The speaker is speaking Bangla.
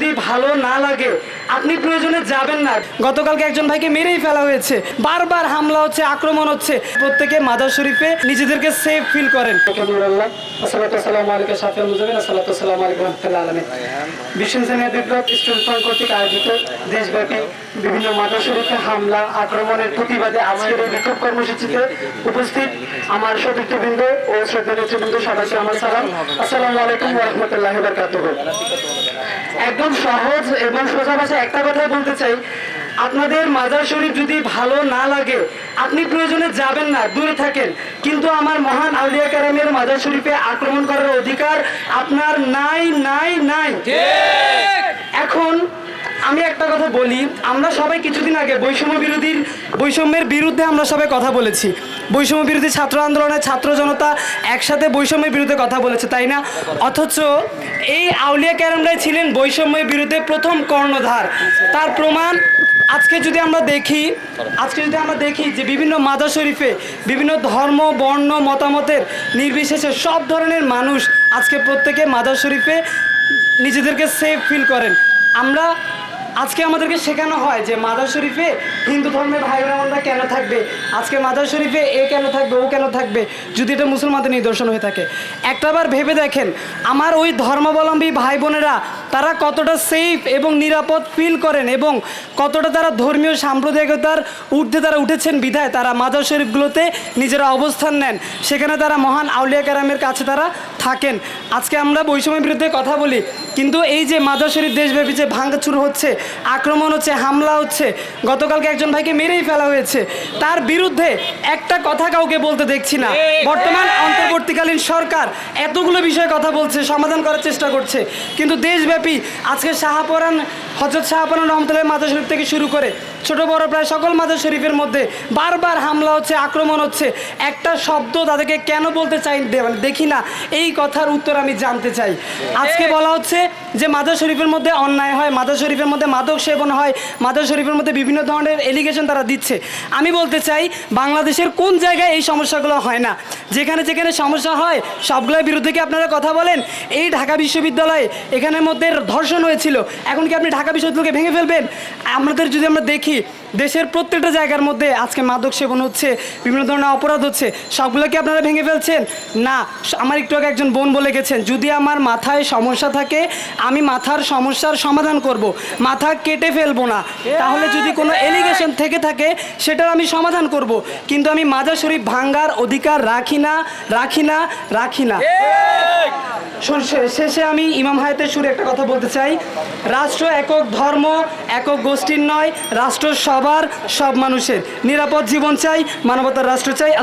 যদি ভালো না লাগে, আপনি প্রয়োজনে যাবেন না। গতকালকে একজন ভাইকে মেরেই ফেলা হয়েছে। বারবার হামলা হচ্ছে, আক্রমণ হচ্ছে। প্রত্যেকে মাদার শরীফে নিজেদেরকে সেফ ফিল করেন। দেশব্যাপী বিভিন্ন মাদার শরীফে হামলা, আক্রমণের প্রতিবাদে আজকের বিক্ষোভ কর্মসূচিতে উপস্থিত আমার সতীর্থবৃন্দ ও শ্রদ্ধা সবাইকে আমার সালাম। আসসালামু রহমতুল্লাহ বারকাতুহ। একদম সহজ এবং সোজা ভাষা একটা কথাই বলতে চাই। আপনাদের মাজার শরীফ যদি ভালো না লাগে আপনি প্রয়োজনে যাবেন না দূরে থাকেন। কিন্তু আমার মহান আউলিয়া কারামের মাজার শরীফে আক্রমণ করার অধিকার আপনার নাই নাই নাই। এখন আমি একটা কথা বলি, আমরা সবাই কিছুদিন আগে বৈষম্য বিরোধীর, বৈষম্যের বিরুদ্ধে আমরা সবাই কথা বলেছি। বৈষম্য বিরোধী ছাত্র আন্দোলনের ছাত্র জনতা একসাথে বৈষম্যের বিরুদ্ধে কথা বলেছে, তাই না? অথচ এই আউলিয়া ক্যারামরাই ছিলেন বৈষম্যের বিরুদ্ধে প্রথম কর্ণধার। তার প্রমাণ আজকে যদি আমরা দেখি, আজকে যদি আমরা দেখি যে বিভিন্ন মাদার শরীফে বিভিন্ন ধর্ম, বর্ণ, মতামতের নির্বিশেষে সব ধরনের মানুষ আজকে প্রত্যেকে মাদার শরীফে নিজেদেরকে সেফ ফিল করেন। আমরা আজকে আমাদেরকে শেখানো হয় যে মাদার শরীফে হিন্দু ধর্মের ভাই বোনেরা কেন থাকবে? আজকে মাদার শরীফে এ কেন থাকবে, ও কেন থাকবে? যদি এটা মুসলমানদের নিদর্শন হয়ে থাকে। একটাবার ভেবে দেখেন, আমার ওই ধর্মাবলম্বী ভাই বোনেরা তারা কতটা সেফ এবং নিরাপদ ফিল করেন এবং কতটা তারা ধর্মীয় সাম্প্রদায়িকতার ঊর্ধ্বে তারা উঠেছেন বিধায় তারা মাদার শরীফগুলোতে নিজেরা অবস্থান নেন। সেখানে তারা মহান আউলিয়া কারামের কাছে তারা থাকেন। আজকে আমরা বৈষম্যের বিরুদ্ধে কথা বলি, কিন্তু এই যে মাদার শরীফ দেশব্যাপী যে ভাঙচুর হচ্ছে, আক্রমণ হচ্ছে, হামলা হচ্ছে, গতকালকে একজন ভাইকে মেরেই ফেলা হয়েছে, তার বিরুদ্ধে একটা কথা কাউকে বলতে দেখছি না। বর্তমান অন্তর্বর্তীকালীন সরকার এতগুলো বিষয়ে কথা বলছে, সমাধান করার চেষ্টা করছে, কিন্তু দেশব্যাপী আজকে শাহপরান হজরত শাহপরান রহমতুল্লাহ মাদার শরীফ থেকে শুরু করে ছোট বড় প্রায় সকল মাদার শরীফের মধ্যে বারবার হামলা হচ্ছে, আক্রমণ হচ্ছে, একটা শব্দ তাদেরকে কেন বলতে চাই মানে দেখি না, এই কথার উত্তর আমি জানতে চাই। আজকে বলা হচ্ছে যে মাদার শরীফের মধ্যে অন্যায় হয়, মাদার শরীফের মধ্যে মাদক সেবন হয়, মাদার শরীফের মধ্যে বিভিন্ন ধরনের এলিগেশন তারা দিচ্ছে। আমি বলতে চাই, বাংলাদেশের কোন জায়গায় এই সমস্যাগুলো হয় না? যেখানে যেখানে সমস্যা হয়, সবগুলোর বিরুদ্ধে কি আপনারা কথা বলেন? এই ঢাকা বিশ্ববিদ্যালয়ে এখানের মধ্যে ধর্ষণ হয়েছিল, এখন কি আপনি ঢাকা বিশ্ববিদ্যালয়কে ভেঙে ফেলবেন? আমাদের যদি আমরা দেখি দেশের প্রত্যেকটা জায়গার মধ্যে আজকে মাদক সেবন হচ্ছে, বিভিন্ন ধরনের অপরাধ হচ্ছে। সবগুলোকে আপনারা ভেঙে ফেলছেন? না আমার একটু আগে একজন বোন বলে গেছেন, যদি আমার মাথায় সমস্যা থাকে, আমি মাথার সমস্যার সমাধান করব। মাথা কেটে ফেলব না। তাহলে যদি কোনো এলিগেশন থেকে থাকে, সেটার আমি সমাধান করব। কিন্তু আমি মাজার শরীফ ভাঙ্গার অধিকার রাখি না রাখি না রাখি না। শেষে আমি ইমাম হায়াতের সুরে একটা কথা বলতে চাই। রাষ্ট্র একক ধর্ম, একক গোষ্ঠীর নয়, রাষ্ট্র সবার, সব মানুষের। নিরাপদ জীবন চাই, মানবতার রাষ্ট্র চাই।